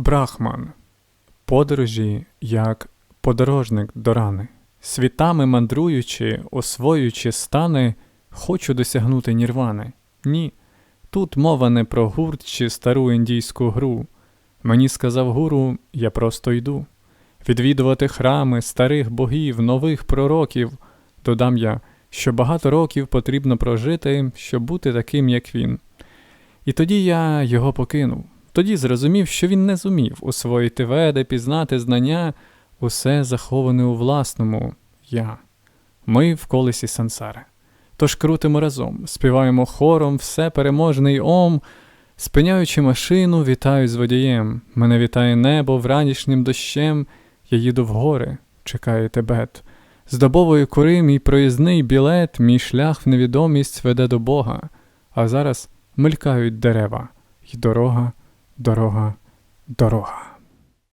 Брахман. Подорожі як подорожник до рани. Світами мандруючи, освоюючи стани, хочу досягнути нірвани. Ні. Тут мова не про гурт чи стару індійську гру. Мені сказав гуру, я просто йду. Відвідувати храми старих богів, нових пророків. Додам я, що багато років потрібно прожити, щоб бути таким, як він. І тоді я його покинув. Тоді зрозумів, що він не зумів усвоїти веди, пізнати знання, усе заховане у власному я. Ми в колесі сансари. Тож крутимо разом, співаємо хором все переможний ом, спиняючи машину, вітаю з водієм. Мене вітає небо вранішнім дощем, я їду в гори, чекає Тибет. З добової кори мій проїзний білет, мій шлях в невідомість веде до Бога, а зараз мелькають дерева, й дорога, дорога, дорога.